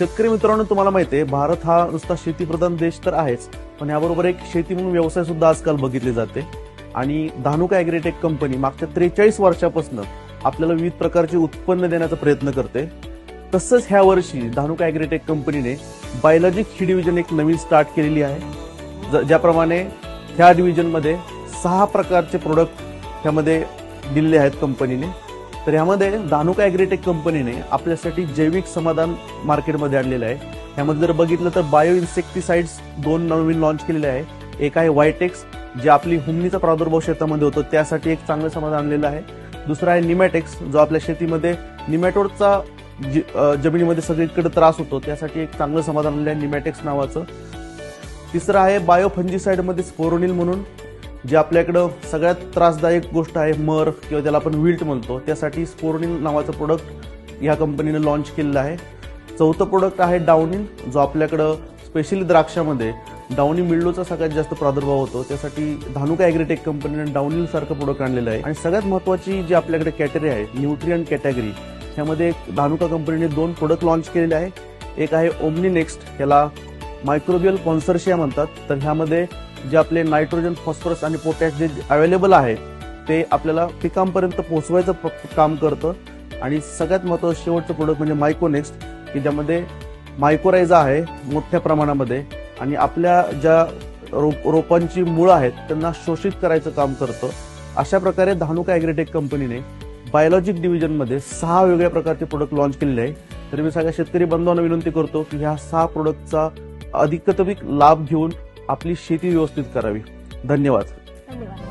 शेतकरी मित्रांनो तुम्हाला माहिती आहे भारत हा नुसता शेतीप्रधान देश तर आहेच पण याबरोबर एक शेती म्हणून व्यवसाय सुद्धा आजकाल बघितले जाते. आणि धानुका ॲग्रीटेक कंपनी मागच्या त्रेचाळीस वर्षापासून आपल्याला विविध प्रकारचे उत्पन्न देण्याचा प्रयत्न करते. तसंच ह्या वर्षी धानुका ॲग्रीटेक कंपनीने बायोलॉजिक ही डिव्हिजन एक नवीन स्टार्ट केलेली आहे. ज- ज्याप्रमाणे ह्या डिव्हिजनमध्ये सहा प्रकारचे प्रोडक्ट ह्यामध्ये दिलेले आहेत कंपनीने. तर यामध्ये दानुका ॲग्रीटेक कंपनीने आपल्यासाठी जैविक समाधान मार्केटमध्ये आणलेलं आहे. ह्यामध्ये जर बघितलं तर बायो इन्सेक्टिसाइड्स दोन नवीन लॉन्च केलेले आहे. एक आहे वायटेक्स जे आपली हुमणीचा प्रादुर्भाव शेतामध्ये होतो त्यासाठी एक चांगलं समाधान आणलेलं आहे. दुसरा आहे निमॅटेक्स जो आपल्या शेतीमध्ये निमॅटोडचा जमिनीमध्ये सगळीकडे त्रास होतो त्यासाठी एक चांगलं समाधान आणलं आहे निमॅटेक्स नावाचं. तिसरं आहे बायो फंजीसाईडमध्ये स्पोरोनिल म्हणून. जे आपल्याकडं सगळ्यात त्रासदायक गोष्ट आहे मर किंवा त्याला आपण विल्ट म्हणतो त्यासाठी स्पोर्निंग नावाचं प्रोडक्ट ह्या कंपनीने लॉन्च केलेलं आहे. चौथं प्रोडक्ट आहे डाउनिल जो आपल्याकडं स्पेशली द्राक्षामध्ये डाउनी मिल्डोचा सगळ्यात जास्त प्रादुर्भाव होतो. त्यासाठी धानुका ॲग्रीटेक कंपनीने डाउनिल सारखं प्रोडक्ट आणलेलं आहे. आणि सगळ्यात महत्त्वाची जी आपल्याकडे कॅटेगरी आहे न्यूट्रियन कॅटेगरी ह्यामध्ये धानुका कंपनीने दोन प्रोडक्ट लॉन्च केलेले आहे. एक आहे ओमनी नेक्स्ट ह्याला मायक्रोबियल कॉन्सर्शिया म्हणतात. तर ह्यामध्ये जे आपले नायट्रोजन फॉस्फरस आणि पोटॅश जे अवेलेबल आहे ते आपल्याला पिकांपर्यंत पोहोचवायचं काम करतं. आणि सगळ्यात महत्त्वाचं शेवटचं प्रोडक्ट म्हणजे मायकोनेक्स्ट की ज्यामध्ये मायकोरायझा आहे मोठ्या प्रमाणामध्ये. आणि आपल्या ज्या रोप रोपांची मुळं आहेत त्यांना शोषित करायचं काम करतं. अशा प्रकारे धानुका ॲग्रीटेक कंपनीने बायोलॉजिक डिव्हिजनमध्ये सहा वेगळ्या प्रकारचे प्रोडक्ट लॉन्च केलेले आहे. तर मी सगळ्या शेतकरी बांधवांना विनंती करतो की ह्या सहा प्रोडक्टचा अधिकतमिक लाभ घेऊन आपली शेती व्यवस्थित करावी. धन्यवाद. धन्यवाद.